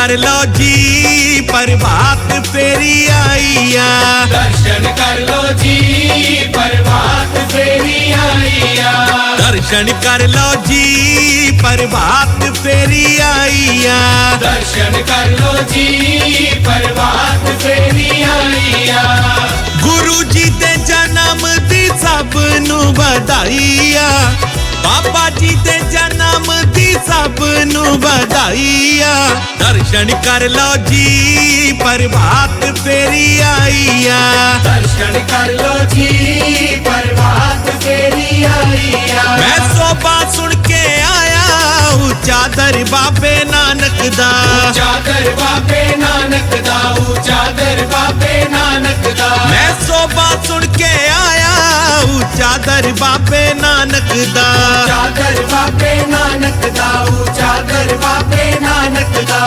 ਕਰ ਲਓ ਜੀ ਪ੍ਰਭਾਤ ਫੇਰੀ ਆਈ ਆ ਦਰਸ਼ਨ ਕਰ ਲੋ ਜੀ ਪ੍ਰਭਾਤ ਫੇਰੀ ਆਈ ਆ ਦਰਸ਼ਨ ਕਰ ਲਓ ਜੀ ਪ੍ਰਭਾਤ ਫੇਰੀ ਆਈ ਆ ਦਰਸ਼ਨ ਕਰ ਲੋ ਜੀ ਪ੍ਰਭਾਤ ਫੇਰੀ ਆਈ ਆ ਗੁਰੂ ਜੀ ਦੇ ਜਨਮ ਦੀ ਸਭ ਨੂੰ ਵਧਾਈ ਆ ਬਾਬਾ ਜੀ ਦੇ ਜਨਮ ਦੀ ਸਭ ਨੂੰ ਵਧਾਈ ਆ ਦਰਸ਼ਨ ਕਰ ਲਓ ਜੀ ਪ੍ਰਭਾਤ ਫੇਰੀ ਆਈ ਆ ਦਰਸ਼ਨ ਕਰ ਲੋ ਜੀ ਪ੍ਰਭਾਤ ਫੇਰੀ ਆਈ ਆ ਮੈਂ ਸੋਭਾ ਸੁਣ ਕੇ ਆਇਆ ਉੱਚਾ ਦਰ ਬਾਬੇ ਨਾਨਕ ਦਾ। ਚਾਦਰ ਬਾਬੇ ਨਾਨਕ ਦਾ ਚਾਦਰ ਬਾਬੇ ਨਾਨਕ ਦਾ। ਮੈਂ ਸੋਭਾ ਸੁਣ ਕੇ ਆਇਆ ਉੱਚਾ ਦਰ ਬਾਬੇ ਨਾਨਕ ਦਾ। ਚਾਦਰ ਬਾਬੇ ਨਾਨਕ ਦਾ ਚਾਦਰ ਬਾਬੇ ਨਾਨਕ ਦਾ।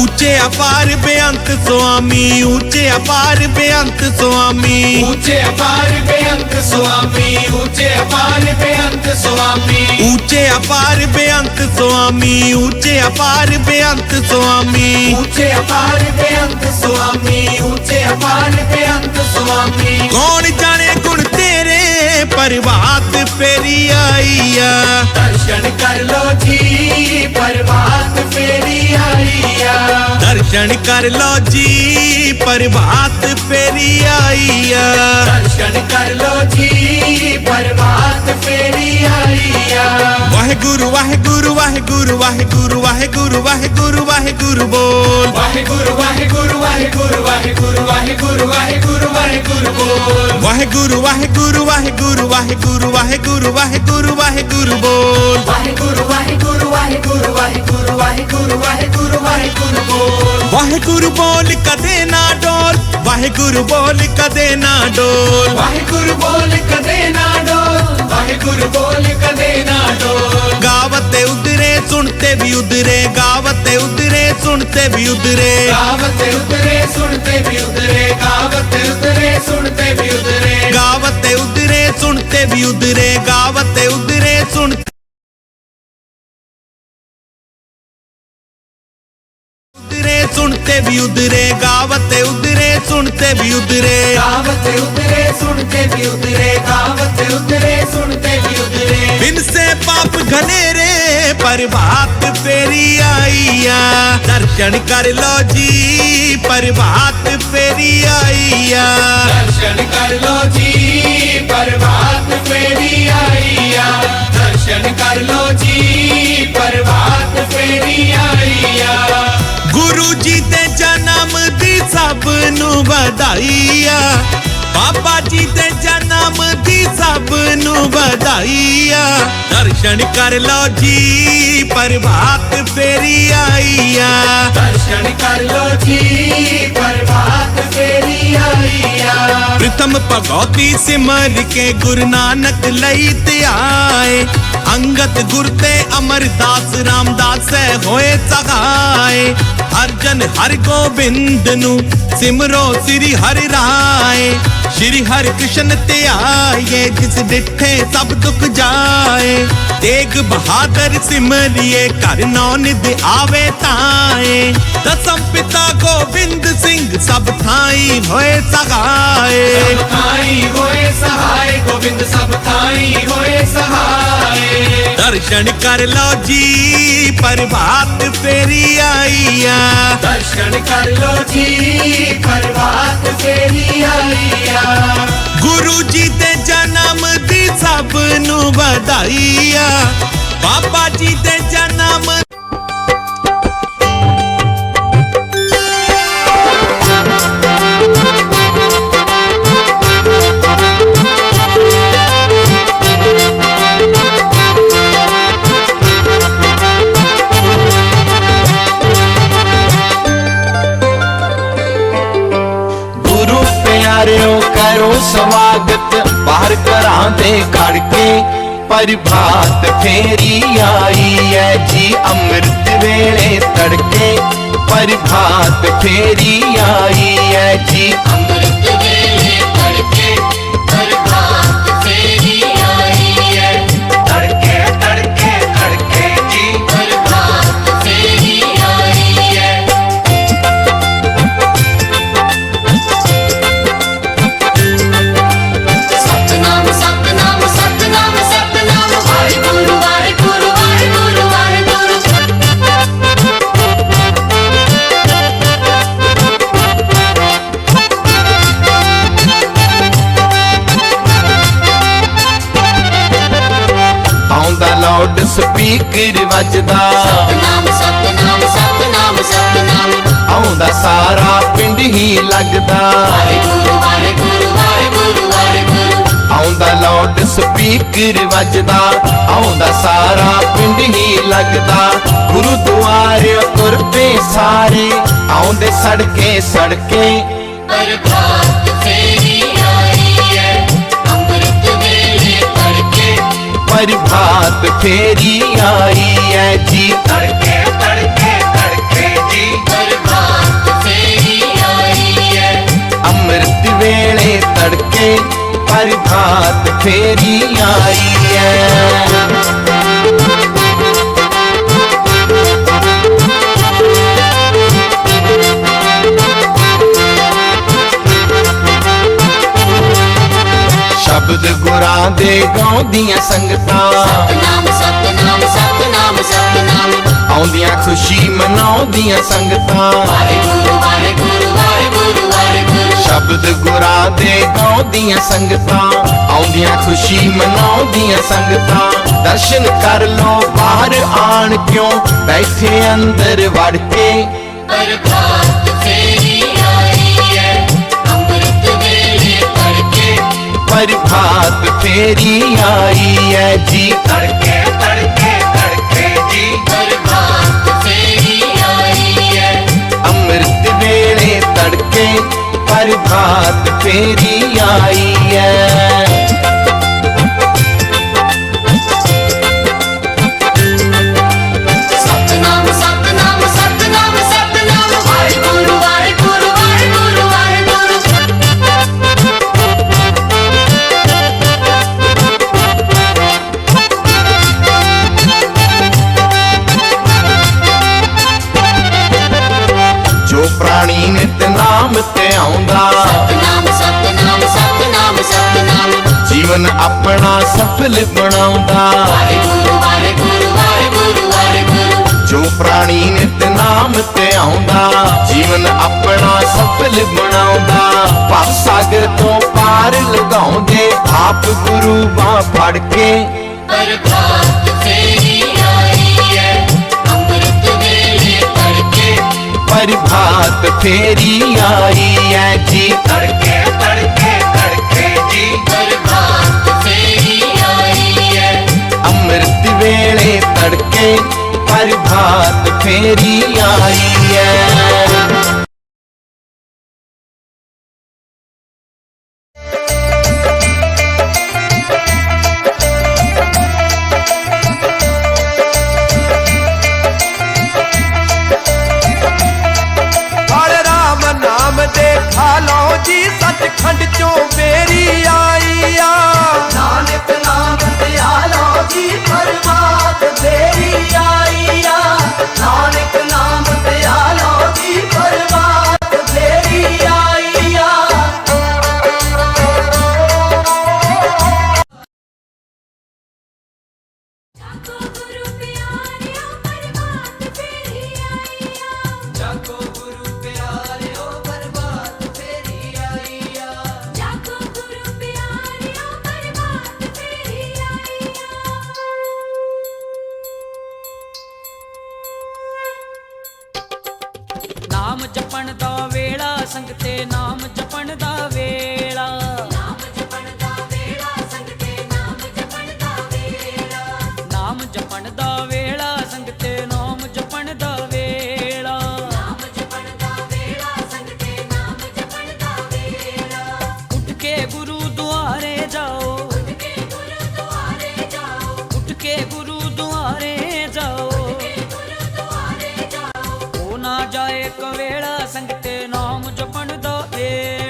ਉੱਚੇ ਅਪਾਰ ਬੇਅੰਤ ਸੁਆਮੀ ਉੱਚੇ ਅਪਾਰ ਬੇਅੰਤ ਸੁਆਮੀ। ਉੱਚੇ ਅਪਾਰ ਬੇਅੰਤ ਸੁਆਮੀ ਉੱਚੇ ਅਪਾਰ ਬੇਅੰਤ ਸੁਆਮੀ। ਉੱਚੇ ਅਪਾਰ ਬੇਅੰਤ ਸੁਆਮੀ ਉੱਚੇ ਅਪਾਰ ਬੇਅੰਤ ਸੁਆਮੀ। ਉੱਚੇ ਅਪਾਰ ਬੇਅੰਤ ਸੁਆਮੀ ਉੱਚੇ ਅਪਾਰ ਬੇਅੰਤ ਸੁਆਮੀ। ਕੌਣ ਜਾਣੇ परवात फेरी आईया दर्शन कर लो जी परवात फेरी आईया दर्शन कर लो जी परवात फेरी आईया दर्शन कर लो जी परवात फेरी आईया वाहे गुरु वाहे गुरु वाहे गुरु वाहे गुरु वाहे गुरु वाहे गुरु वाहे गुरु बोल वाहे गुरु वाहे गुरु वाहे गुरु वाहे गुरु वाहे गुरु वाहे गुरु वाहे गुरु बोल वाहे गुरु वाहे गुरु वाहे गुरु ਵਾਹਿਗੁਰੂ ਵਾਹਿਗੁਰੂ ਵਾਹਿਗੁਰੂ ਵਾਹਿਗੁਰੂ ਵਾਹਿਗੁਰੂ ਬੋਲ। ਵਾਹਿਗੁਰੂ ਵਾਹਿਗੁਰੂ ਵਾਹਿਗੁਰੂ ਵਾਹਿਗੁਰੂ ਵਾਹਿਗੁਰੂ ਵਾਹਿਗੁਰੂ ਵਾਹਿਗੁਰੂ ਬੋਲ। ਵਾਹਿਗੁਰੂ ਬੋਲ ਕਦੇ ਨਾ ਡੋਲ ਵਾਹਿਗੁਰੂ ਬੋਲ ਕਦੇ ਨਾ ਡੋਲ। ਵਾਹਿਗੁਰੂ ਬੋਲ ਕਦੇ ਨਾ ਡੋਲ ਵਾਹਿਗੁਰੂ ਬੋਲ ਕਦੇ ਨਾ ਡੋਲ। ਗਾਵਤੇ ਉਦਰੇ ਸੁਣਤੇ ਵੀ ਉਦਰੇ ਗਾਵਤੇ ਉਦਰੇ ਸੁਣਤੇ ਵੀ ਉਦਰੇ ਗਾਵਤ ਉਤਰੇ ਸੁਣਤੇ ਵੀ ਉਤਰੇ ਗਾਵਤ ਉਤਰੇ ਸੁਣਤੇ ਵੀ ਉਤਰੇ भी उधरे गावते उधरे सुनते भी उधरे गावते उधरे सुनते भी उधरे गावते उधरे सुनते भी उधरे बिन से पाप घनेरे पर बात फेरी आईया दर्शन कर लो जी पर बात फेरी आईया दर्शन कर लो जी पर बात फेरी आईया दर्शन कर लो जी पर बात फेरी आईया गुरु जी ते ਸਭ ਨੂੰ ਵਧਾਈ ਆ ਬਾਬਾ ਜੀ ਦੇ ਜਨਮ ਦੀ ਸਭ ਨੂੰ ਵਧਾਈ ਆ ਦਰਸ਼ਨ ਕਰ ਲਓ ਜੀ ਪ੍ਰਭਾਤ ਫੇਰੀ ਆਈ ਆ ਦਰਸ਼ਨ ਕਰ ਲੋ ਜੀ ਪ੍ਰਭਾਤ ਫੇਰੀ ਆਈ ਆ ਪ੍ਰਥਮ ਭਗਉਤੀ ਸਿਮਰ ਕੇ ਗੁਰੂ ਨਾਨਕ ਲਈ ਧਿਆਏ ਅੰਗਤ ਗੁਰ ਤੇ ਅਮਰਦਾਸ ਰਾਮਦਾਸ ਹੋਏ ਸਹਾਏ। ਅਰਜਨ ਹਰਿ ਗੋਬਿੰਦ ਨੂੰ ਸਿਮਰੋ ਸ੍ਰੀ ਹਰਿ ਰਾਏ। ਸ੍ਰੀ ਹਰਿ ਕ੍ਰਿਸ਼ਨ ਤੇ ਆਏ ਜਿਸ ਡਿਠੇ ਸਭ ਦੁੱਖ ਜਾਏ। ਤੇਗ ਬਹਾਦਰ ਸਿਮਰਿਏ ਘਰ ਨੌ ਨਿਧ ਆਵੇ ਤਾਏ। ਦਸਮ ਪਿਤਾ ਗੋਬਿੰਦ ਸਿੰਘ ਸਭ ਥਾਈ ਹੋਏ ਸਹਾਏ। ਸਭ ਥਾਈ ਹੋਏ ਸਹਾਇ ਗੋਬਿੰਦ ਸਭ ਥਾਈ ਹੋਏ ਸਹਾਇ ਦਰਸ਼ਨ ਕਰ ਲਓ ਜੀ ਪ੍ਰਭਾਤ आइया दर्शन कर लो जी प्रभात फेरी आइया गुरु जी दे जन्म दी सब नु बधाइया बाबा जी दे जन्म ਪਿਆਰਿਓ, ਕਰੋ ਸਵਾਗਤ ਬਾਹਰ ਘਰਾਂ ਦੇ ਕਰਕੇ ਕੇ ਪ੍ਰਭਾਤ ਫੇਰੀ ਆਈ ਐ ਜੀ, ਅੰਮ੍ਰਿਤ ਵੇਲੇ ਤੜਕੇ ਪ੍ਰਭਾਤ ਫੇਰੀ ਆਈ ਐ ਜੀ ਸਪੀਕਰ ਵੱਜਦਾ ਸਤਨਾਮ ਸਤਨਾਮ ਸਤਨਾਮ ਸਤਨਾਮ। ਆਉਂਦਾ ਸਾਰਾ ਪਿੰਡ ਹੀ ਲੱਗਦਾ। ਵਾਹਿਗੁਰੂ ਵਾਹਿਗੁਰੂ ਵਾਹਿਗੁਰੂ ਵਾਹਿਗੁਰੂ। ਆਉਂਦਾ ਲਾਊਡ ਸਪੀਕਰ ਵੱਜਦਾ। ਆਉਂਦਾ ਸਾਰਾ ਪਿੰਡ ਹੀ ਲੱਗਦਾ। ਗੁਰਦੁਆਰੇ ਤੁਰ ਪਏ ਸਾਰੇ। ਆਉਂਦੇ ਸੜਕੇ ਸੜਕੇ। ਪ੍ਰਭਾਤ ਫੇਰੀ ਪ੍ਰਭਾਤ ਫੇਰੀ ਆਈ ਐ ਜੀ ਤੜਕੇ ਤੜਕੇ ਤੜਕੇ ਜੀ ਪ੍ਰਭਾਤ ਫੇਰੀ ਆਈ ਹੈ ਅੰਮ੍ਰਿਤ ਵੇਲੇ ਤੜਕੇ ਪ੍ਰਭਾਤ ਫੇਰੀ ਆਈ ਐ ਸ਼ਬਦ ਗੁਰਾਂ ਦੇ ਗਾਉਂਦੀਆਂ ਸੰਗਤਾਂ। ਸਤਨਾਮ ਸਤਨਾਮ ਸਤਨਾਮ ਸਤਨਾਮ। ਆਉਂਦੀਆਂ ਖੁਸ਼ੀ ਮਨਾਉਂਦੀਆਂ ਸੰਗਤਾਂ। ਵਾਹਿਗੁਰੂ ਵਾਹਿਗੁਰੂ ਵਾਹਿਗੁਰੂ ਵਾਹਿਗੁਰੂ। ਸ਼ਬਦ ਗੁਰਾਂ ਦੇ ਗਾਉਂਦੀਆਂ ਸੰਗਤਾਂ। ਆਉਂਦੀਆਂ ਖੁਸ਼ੀ ਮਨਾਉਂਦੀਆਂ ਸੰਗਤਾਂ। ਦਰਸ਼ਨ ਕਰ ਲੋ ਬਾਹਰ ਆਣ ਕਿਉਂ? ਬੈਠੇ ਅੰਦਰ ਵੜ ਕੇ। ਪ੍ਰਭਾਤ ਪ੍ਰਭਾਤ ਫੇਰੀ ਆਈ ਐ ਜੀ। ਤੜਕੇ ਤੜਕੇ ਤੜਕੇ ਜੀ। ਪ੍ਰਭਾਤ ਫੇਰੀ ਆਈ ਹੈ ਅੰਮ੍ਰਿਤ ਵੇਲੇ ਤੜਕੇ ਪ੍ਰਭਾਤ ਫੇਰੀ ਆਈ ਐ। ਬਣਾਉਂਦਾ ਵਾਹਿਗੁਰੂ ਵਾਹਿਗੁਰੂ ਵਾਹਿਗੁਰੂ ਵਾਹਿਗੁਰੂ ਜੋ ਪ੍ਰਾਣੀ ਨਿਤ ਨਾਮ ਤੇ ਆਉਂਦਾ ਜੀਵਨ ਆਪਣਾ ਸਫਲ ਬਣਾਉਂਦਾ। ਭਵ ਸਾਗਰ ਤੋਂ ਪਾਰ ਲਗਾਉਂਦੇ ਆਪ ਗੁਰੂ ਬਾਹ ਫੜ ਕੇ। ਪ੍ਰਭਾਤ ਫੇਰੀ ਆਈ ਹੈ ਅੰਮ੍ਰਿਤ ਵੇਲੇ ਤੜਕੇ। ਪ੍ਰਭਾਤ ਫੇਰੀ ਆਈ ਐ ਜੀ ਤੜਕੇ। ਪ੍ਰਭਾਤ ਫੇਰੀ ਆਈ ਐ ਹਰ ਜਾਗੋ ਗੁਰੂ ਨਾ ਜਾਏ ਕਵੇਲਾ ਸੰਗਤੇ ਨਾਮ ਜਪਣ ਦਾ ਏ।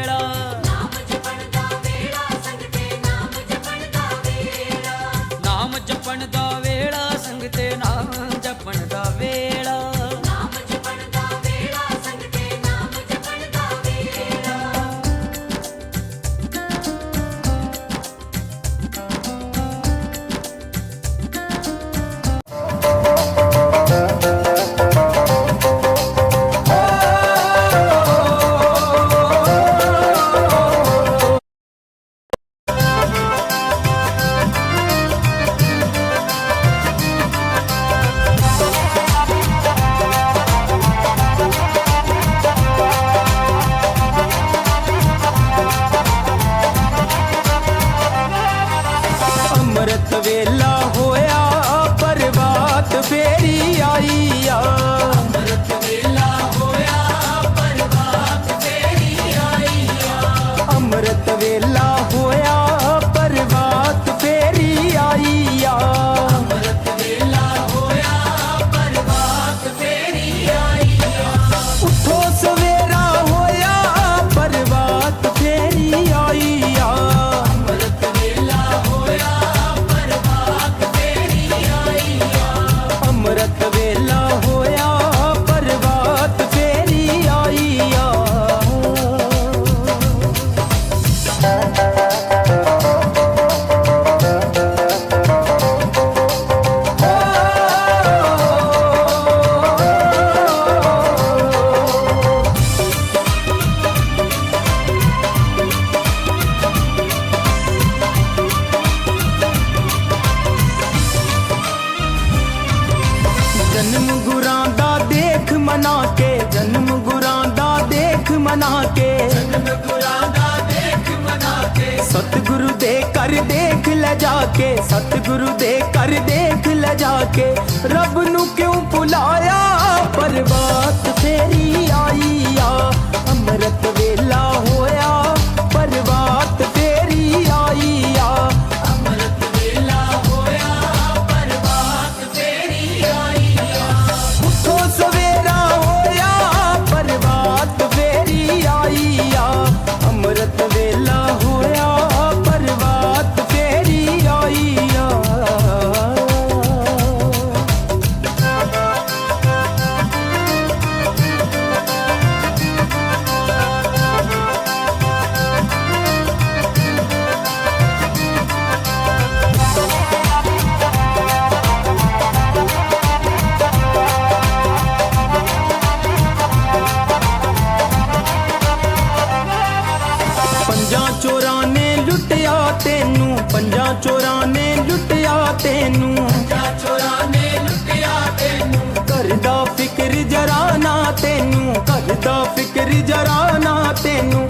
ਜਰਾ ਨਾ ਤੈਨੂੰ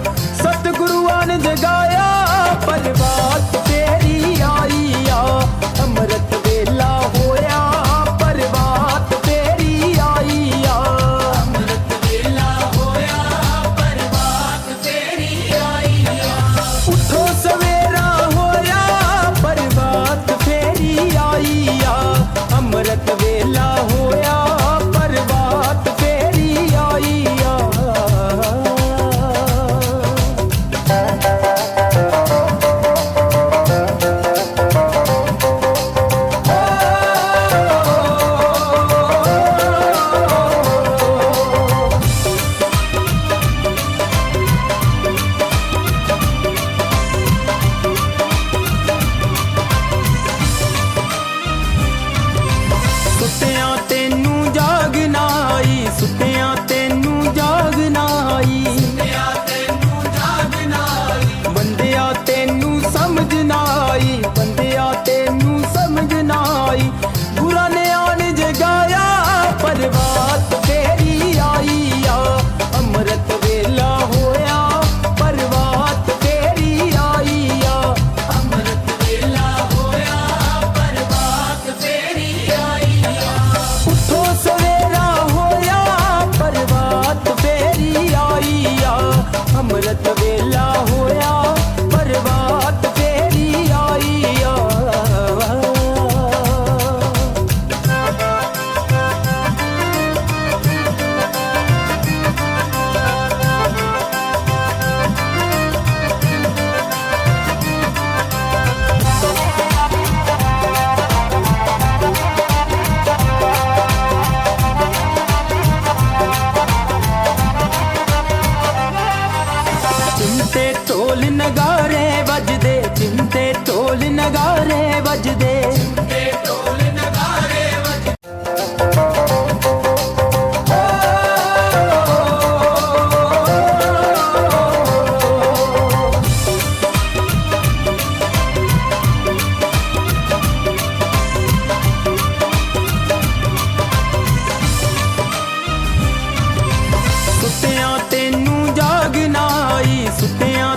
ਸੁੱਤਿਆਂ ਤੈਨੂੰ ਜਾਗਨਾਈ ਸੁੱਤਿਆਂ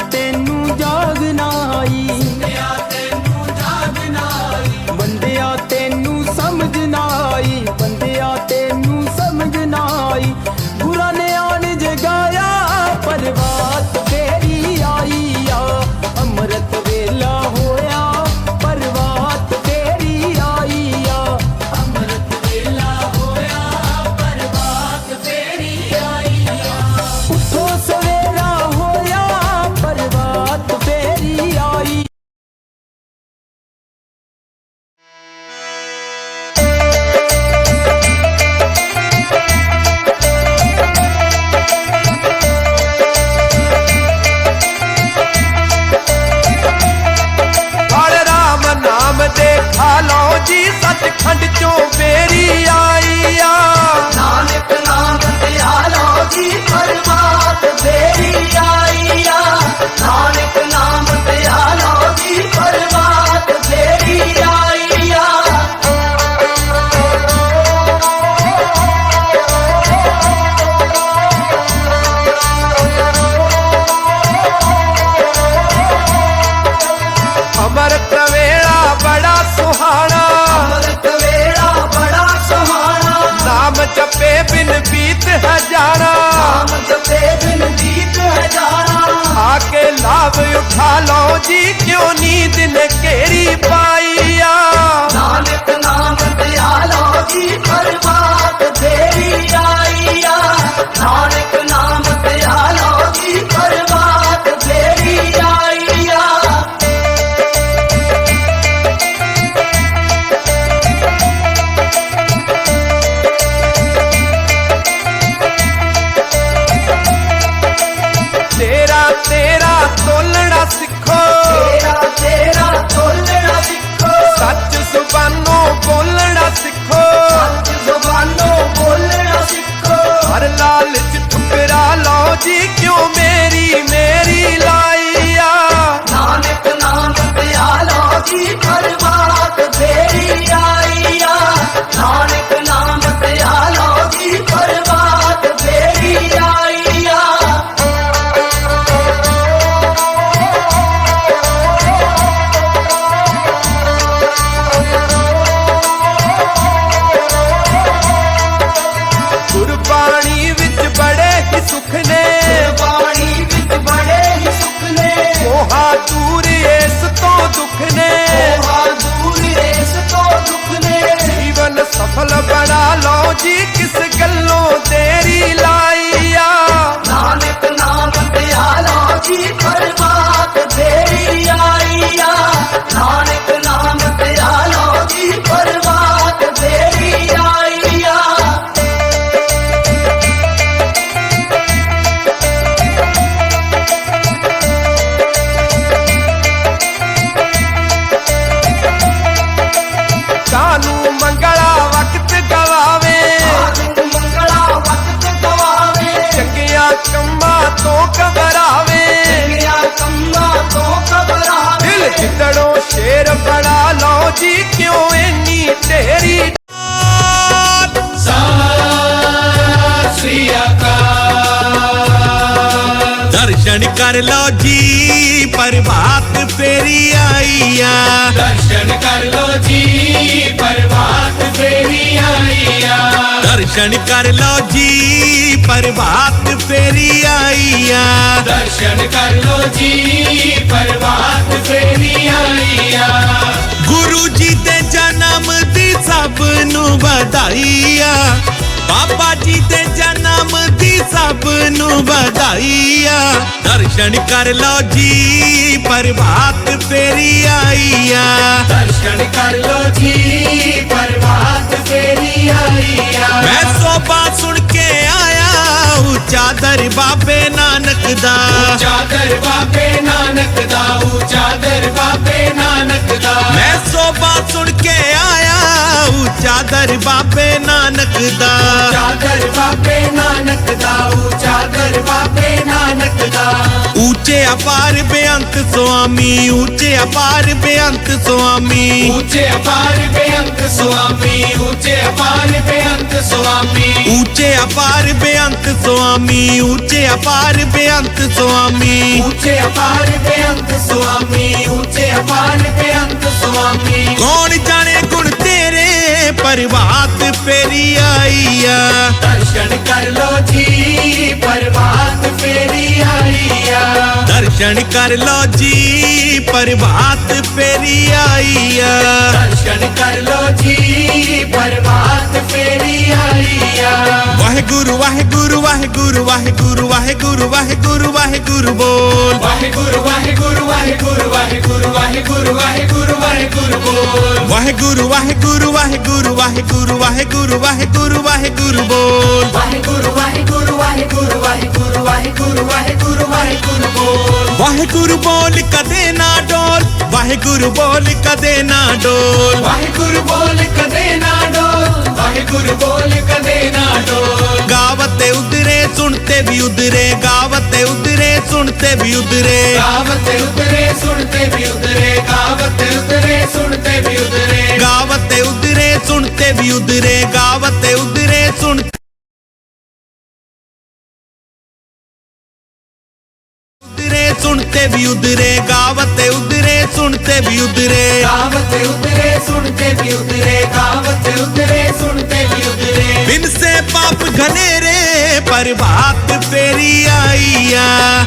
ਜੀ ਸੱਚਖੰਡ ਚੋਂ ਬੇਰੀ उठा लो जी क्यों नींद ने घेर ਜਿੱਦੜੋਂ शेर ਬਣਾ लो जी क्यों इनी तेरी दर्शन कर लो जी पर बात फेरी आईया। दर्शन कर लो जी पर बात फेरी आईया। दर्शन कर लो जी पर बात फेरी आईया। दर्शन कर लो जी पर बात फेरी ਗੁਰੂ ਜੀ ਦੇ ਜਨਮ ਦੀ ਸਭ ਨੂੰ ਵਧਾਈ ਆ ਬਾਬਾ ਜੀ ਦੇ ਜਨਮ ਦੀ ਸਭ ਨੂੰ ਵਧਾਈ ਆ ਦਰਸ਼ਨ ਕਰ ਲਓ ਜੀ ਪ੍ਰਭਾਤ ਫੇਰੀ ਆਈ ਆ ਦਰਸ਼ਨ ਕਰ ਲੋ ਜੀ ਪ੍ਰਭਾਤ ਫੇਰੀ ਆਈ ਆ ਮੈਂ ਸੋਭਾ ਸੁਣ ਉੱਚਾ ਦਰ ਬਾਬੇ ਨਾਨਕ ਦਾ। ਚਾਦਰ ਬਾਬੇ ਨਾਨਕ ਦਾ ਉੱਚਾ ਦਰ ਬਾਬੇ ਨਾਨਕ ਦਾ। ਮੈਂ ਸੋਭਾ ਸੁਣ ਕੇ ਆਇਆ ਉੱਚਾ ਦਰ ਬਾਬੇ ਨਾਨਕ ਦਾ। ਚਾਦਰ ਬਾਬੇ ਨਾਨਕ ਦਾ ਉੱਚਾ ਦਰ ਬਾਬੇ ਨਾਨਕ ਦਾ। ਉੱਚੇ ਅਪਾਰ ਬੇਅੰਤ ਸੁਆਮੀ ਉੱਚੇ ਅਪਾਰ ਬੇਅੰਤ ਸੁਆਮੀ। ਉੱਚੇ ਅਪਾਰ ਬੇਅੰਤ ਸੁਆਮੀ ਉੱਚੇ ਅਪਾਰ ਬੇਅੰਤ ਸੁਆਮੀ। ਉੱਚੇ ਅਪਾਰ ਬੇਅੰਤ ਸੁਆਮੀ ਉੱਚੇ ਅਪਾਰ ਬੇਅੰਤ ਸੁਆਮੀ। ਉੱਚੇ ਅਪਾਰ ਬੇਅੰਤ ਸੁਆਮੀ ਉੱਚੇ ਅਪਾਰ ਬੇਅੰਤ ਸੁਆਮੀ। ਕੌਣ ਜਾਣੇ परवात फेरी आईया दर्शन कर लो जी परवात फेरी आईया दर्शन कर लो जी परवात फेरी आईया दर्शन कर लो जी परवात फेरी आईया वाहे गुरु वाहे गुरु वाहे गुरु वाहे गुरु वाहे गुरु वाहे गुरु वाहे गुरु बोल वाहे गुरु वाहे गुरु वाहे गुरु वाहे गुरु वाहे गुरु वाहे गुरु वाहे गुरु बोल वाहे गुरु वाहे गुरु वाहे गुरु ਵਾਹਿਗੁਰੂ ਵਾਹਿਗੁਰੂ ਵਾਹਿਗੁਰੂ ਵਾਹਿਗੁਰੂ ਵਾਹਿਗੁਰੂ ਬੋਲ। ਵਾਹਿਗੁਰੂ ਵਾਹਿਗੁਰੂ ਵਾਹਿਗੁਰੂ ਵਾਹਿਗੁਰੂ ਵਾਹਿਗੁਰੂ ਵਾਹਿਗੁਰੂ ਵਾਹਿਗੁਰੂ ਬੋਲ। ਵਾਹਿਗੁਰੂ ਬੋਲ ਕਦੇ ਨਾ ਡੋਲ। ਵਾਹਿਗੁਰੂ ਬੋਲ ਕਦੇ ਨਾ ਡੋਲ। ਵਾਹਿਗੁਰੂ ਬੋਲ ਕਦੇ ਨਾ ਡੋਲ। ਵਾਹਿਗੁਰੂ ਬੋਲ ਕਦੇ ਨਾ ਡੋਲ। गावते उधरे सुनते भी उधरे गावते उधरे सुनते भी उधरे गावत उतरे सुनते भी उतरे गावत उतरे सुनते भी उतरे गावते उधरे सुनते भी उधरे गावते ਸੁਣਤੇ ਵੀ ਉਧਰੇ ਗਾਵਤੇ ਉਧਰੇ ਸੁਣਤੇ ਵੀ ਉਧਰੇ। ਗਾਵਤੇ ਉਧਰੇ ਸੁਣਤੇ ਵੀ ਉਧਰੇ ਗਾਵਤੇ ਉਧਰੇ ਸੁਣਤੇ ਵੀ ਉਧਰੇ। ਬਿਨ ਸੇ ਪਾਪ ਘਨੇਰੇ ਪਰ ਬਾਤ ਫੇਰੀ ਆਈਆ।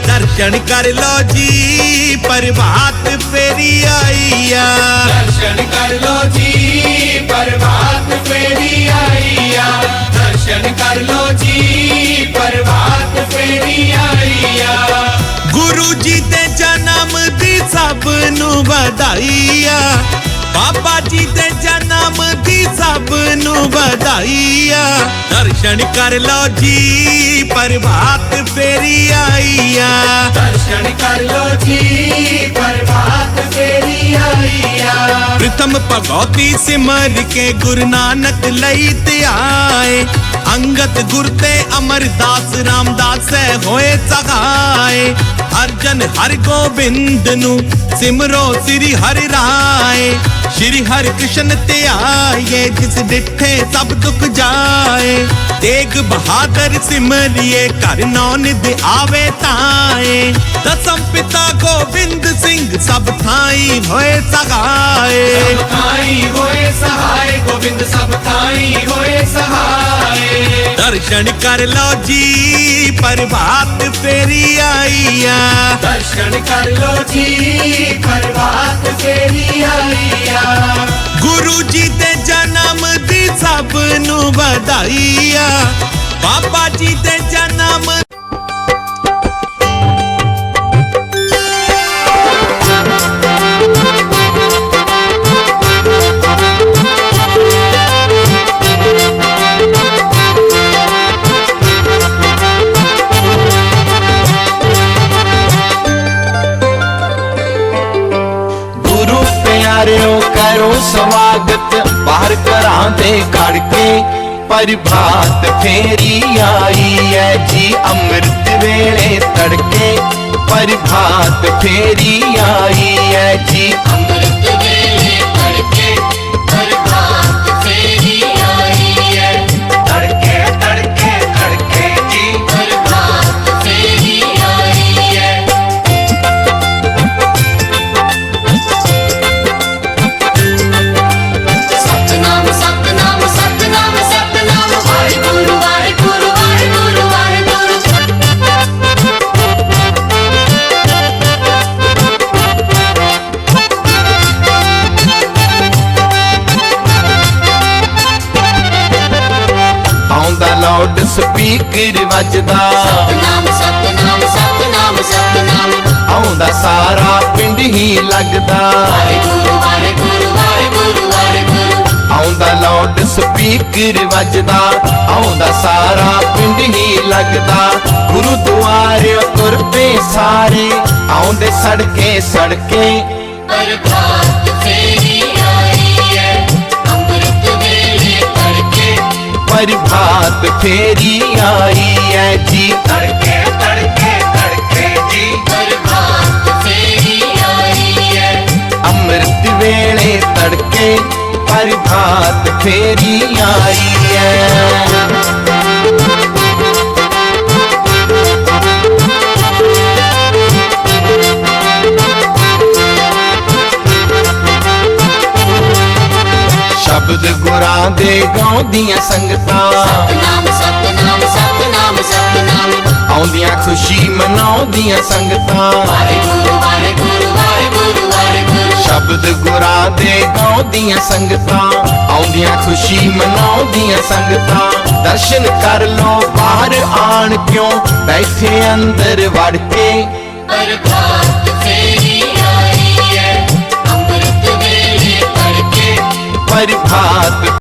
ਦਰਸ਼ਨ ਕਰ ਲੋ ਜੀ ਪਰ ਬਾਤ ਫੇਰੀ ਆਈਆ। ਦਰਸ਼ਨ ਕਰ ਲੋ ਜੀ ਪਰ ਬਾਤ ਫੇਰੀ ਆਈਆ। ਦਰਸ਼ਨ ਕਰ ਲੋ ਜੀ ਪਰ ਬਾਤ ਫੇਰੀ ਆਈਆ। ਗੁਰੂ ਜੀ ਦੇ ਜਨਮ ਦੀ ਸਭ ਨੂੰ ਵਧਾਈਆ। ਬਾਬਾ ਜੀ ਦੇ ਜਨਮ ਦੀ ਸਭ ਨੂੰ ਵਧਾਈਆ। ਦਰਸ਼ਨ ਕਰ ਲਓ ਜੀ ਪ੍ਰਭਾਤ ਫੇਰੀ ਆਈਆ। ਦਰਸ਼ਨ ਕਰ ਲਓ ਜੀ ਪ੍ਰਭਾਤ ਫੇਰੀ ਆਈਆ। ਪ੍ਰਥਮ ਭਗਉਤੀ ਸਿਮਰ ਕੇ ਗੁਰੂ ਨਾਨਕ ਲਈ ਤਿਆਏ ਅੰਗਤ ਗੁਰ ਤੇ ਅਮਰਦਾਸ ਰਾਮਦਾਸ ਹੈ, ਹੋਏ ਸਹਾਏ। ਹਰ ਜਨ ਹਰ ਗੋਬਿੰਦ ਨੂੰ ਸਿਮਰੋ ਸ੍ਰੀ ਹਰਿ ਰਾਏ। ਸ੍ਰੀ ਹਰਿ ਕ੍ਰਿਸ਼ਨ ਧਿਆਏ ਜਿਸ ਡਿਠੇ ਸਭ ਦੁੱਖ ਜਾਏ। ਤੇਗ ਬਹਾਦਰ ਸਿਮਰਿਏ, ਘਰ ਨੌ ਨਿਦ ਆਵੇ ਤਾਏ ਦਸਮ ਪਿਤਾ ਗੋਬਿੰਦ ਸਿੰਘ, ਸਭ ਥਾਈ ਹੋਏ ਸਹਾਏ। ਸਭ ਥਾਈ ਹੋਏ ਸਹਾਏ, ਗੋਬਿੰਦ ਸਭ ਥਾਈ ਹੋਏ ਸਹਾਏ। ਦਰਸ਼ਨ ਕਰ ਲਓ ਜੀ ਪ੍ਰਭਾਤ ਫੇਰੀ ਆਈਆ। ਦਰਸ਼ਨ ਕਰ ਲਓ ਜੀ ਪ੍ਰਭਾਤ ਫੇਰੀ ਆਈਆ। ਗੁਰੂ ਜੀ ਦੇ ਜਨਮ ਦੀ ਸਭ ਨੂੰ ਵਧਾਈਆ। ਬਾਬਾ ਜੀ ਦੇ ਜਨਮ ਸਵਾਗਤ ਬਾਹਰ ਘਰਾਂ ਦੇ ਖੜ ਕੇ ਪ੍ਰਭਾਤ ਫੇਰੀ ਆਈ ਐ ਜੀ, ਅੰਮ੍ਰਿਤ ਵੇਲੇ ਤੜਕੇ ਪ੍ਰਭਾਤ ਫੇਰੀ ਆਈ ਐ ਜੀ, ਅੰਮ੍ਰਿਤ ਸਪੀਕਰ ਵੱਜਦਾ। ਸਤਨਾਮ ਸਤਨਾਮ ਸਤਨਾਮ ਸਤਨਾਮ। ਆਉਂਦਾ ਸਾਰਾ ਪਿੰਡ ਹੀ ਲੱਗਦਾ। ਵਾਹਿਗੁਰੂ ਵਾਹਿਗੁਰੂ ਵਾਹਿਗੁਰੂ ਵਾਹਿਗੁਰੂ। ਆਉਂਦਾ ਲਾਊਡ ਸਪੀਕਰ ਵੱਜਦਾ। ਆਉਂਦਾ ਸਾਰਾ ਪਿੰਡ ਹੀ ਲੱਗਦਾ। ਗੁਰਦੁਆਰੇ ਤੁਰ ਪਏ ਸਾਰੇ। ਆਉਂਦੇ ਸੜਕੇ ਸੜਕੇ। ਪ੍ਰਭਾਤ ਫੇਰੀ ਪ੍ਰਭਾਤ ਫੇਰੀ ਆਈ ਐ ਜੀ ਤੜਕੇ ਤੜਕੇ ਤੜਕੇ ਜੀ ਪ੍ਰਭਾਤ ਫੇਰੀ ਆਈ ਐ ਅੰਮ੍ਰਿਤ ਵੇਲੇ ਤੜਕੇ ਪ੍ਰਭਾਤ ਫੇਰੀ ਆਈ ਐ ਨਾਮ ਦੇ ਗਾਉਂਦੀਆਂ ਸੰਗਤਾਂ। ਸਤਨਾਮ ਸਤਨਾਮ ਸਤਨਾਮ ਸਤਨਾਮ। ਆਉਂਦੀਆਂ ਖੁਸ਼ੀ ਮਨਾਉਂਦੀਆਂ ਸੰਗਤਾਂ। ਸ਼ਬਦ ਗੁਰਾਂ ਦੇ ਗਾਉਂਦੀਆਂ ਸੰਗਤਾਂ। ਆਉਂਦੀਆਂ ਖੁਸ਼ੀ ਮਨਾਉਂਦੀਆਂ ਸੰਗਤਾਂ। ਦਰਸ਼ਨ ਕਰ ਲੋ ਬਾਹਰ ਆਣ ਕਿਉਂ? ਬੈਠੇ ਅੰਦਰ ਵੜ ਕੇ। ਪਰਭਾਤ